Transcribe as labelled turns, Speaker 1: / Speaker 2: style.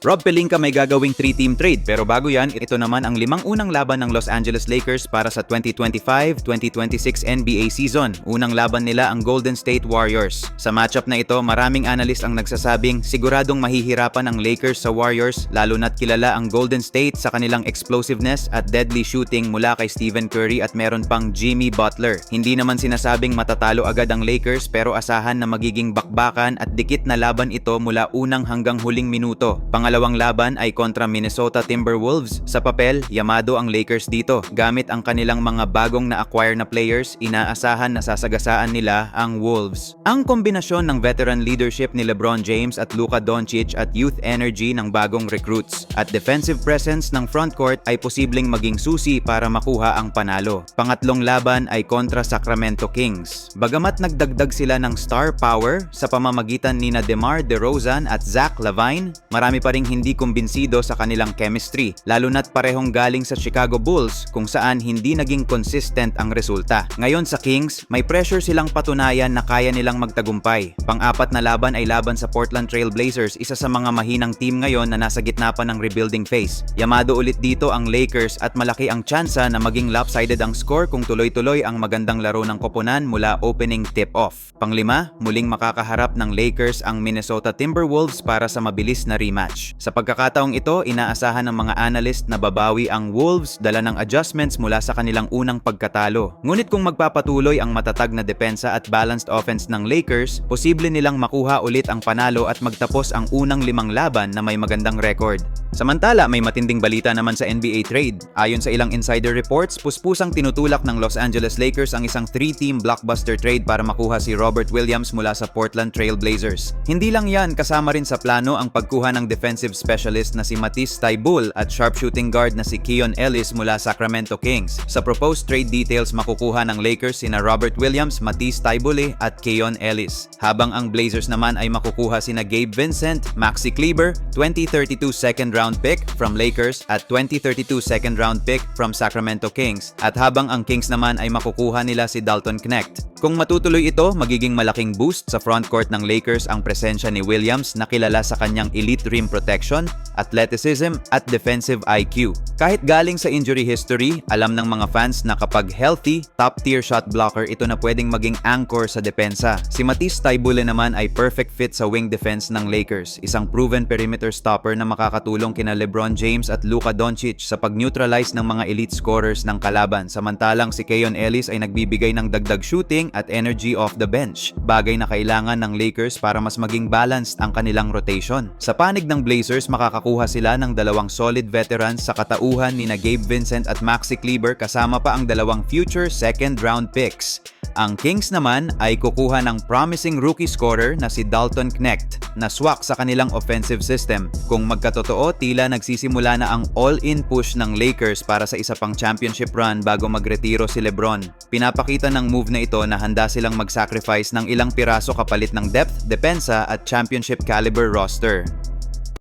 Speaker 1: Rob Pelinka may gagawing 3-team trade pero bago yan, ito naman ang limang unang laban ng Los Angeles Lakers para sa 2025-2026 NBA season. Unang laban nila ang Golden State Warriors. Sa matchup na ito, maraming analyst ang nagsasabing siguradong mahihirapan ang Lakers sa Warriors lalo na't kilala ang Golden State sa kanilang explosiveness at deadly shooting mula kay Stephen Curry at meron pang Jimmy Butler. Hindi naman sinasabing matatalo agad ang Lakers pero asahan na magiging bakbakan at dikit na laban ito mula unang hanggang huling minuto. Pangalawang laban ay kontra Minnesota Timberwolves. Sa papel, yamado ang Lakers dito. Gamit ang kanilang mga bagong na-acquire na players, inaasahan na sasagasaan nila ang Wolves. Ang kombinasyon ng veteran leadership ni LeBron James at Luka Doncic at youth energy ng bagong recruits at defensive presence ng frontcourt ay posibleng maging susi para makuha ang panalo. Pangatlong laban ay kontra Sacramento Kings. Bagamat nagdagdag sila ng star power sa pamamagitan ni na DeMar DeRozan at Zach Lavine, marami pa ring hindi kumbinsido sa kanilang chemistry, lalo na't parehong galing sa Chicago Bulls kung saan hindi naging consistent ang resulta. Ngayon sa Kings, may pressure silang patunayan na kaya nilang magtagumpay. Pang-apat na laban ay laban sa Portland Trail Blazers, isa sa mga mahinang team ngayon na nasa gitna pa ng rebuilding phase. Yamado ulit dito ang Lakers at malaki ang tsansa na maging lopsided ang score kung tuloy-tuloy ang magandang laro ng koponan mula opening tip-off. Panglima, muling makakaharap ng Lakers ang Minnesota Timberwolves para sa mabilis na rematch. Sa pagkakataong ito, inaasahan ng mga analyst na babawi ang Wolves dala ng adjustments mula sa kanilang unang pagkatalo. Ngunit kung magpapatuloy ang matatag na depensa at balanced offense ng Lakers, posible nilang makuha ulit ang panalo at magtapos ang unang limang laban na may magandang record. Samantala, may matinding balita naman sa NBA trade. Ayon sa ilang insider reports, puspusang tinutulak ng Los Angeles Lakers ang isang 3-team blockbuster trade para makuha si Robert Williams mula sa Portland Trail Blazers. Hindi lang yan, kasama rin sa plano ang pagkuha ng defensive specialist na si Matisse Taibul at sharpshooting guard na si Keon Ellis mula Sacramento Kings. Sa proposed trade details, makukuha ng Lakers sina Robert Williams, Matisse Taibule at Keon Ellis. Habang ang Blazers naman ay makukuha sina Gabe Vincent, Maxi Kleber, 2032 second round pick from Lakers at 2032 second round pick from Sacramento Kings. At habang ang Kings naman ay makukuha nila si Dalton Knecht. Kung matutuloy ito, magiging malaking boost sa frontcourt ng Lakers ang presensya ni Williams na kilala sa kanyang elite rim protection, athleticism at defensive IQ. Kahit galing sa injury history, alam ng mga fans na kapag healthy, top-tier shot blocker ito na pwedeng maging anchor sa depensa. Si Matisse Taibule naman ay perfect fit sa wing defense ng Lakers, isang proven perimeter stopper na makakatulong kina LeBron James at Luka Doncic sa pag-neutralize ng mga elite scorers ng kalaban. Samantalang si Keon Ellis ay nagbibigay ng dagdag shooting at energy off the bench, bagay na kailangan ng Lakers para mas maging balanced ang kanilang rotation. Sa panig ng Blazers, makakakuha sila ng dalawang solid veterans sa katauhan ni na Gabe Vincent at Maxi Kleber kasama pa ang dalawang future second round picks. Ang Kings naman ay kukuha ng promising rookie scorer na si Dalton Knecht na swak sa kanilang offensive system. Kung magkatotoo, tila nagsisimula na ang all-in push ng Lakers para sa isa pang championship run bago magretiro si LeBron. Pinapakita ng move na ito na handa silang mag-sacrifice ng ilang piraso kapalit ng depth, depensa at championship caliber roster.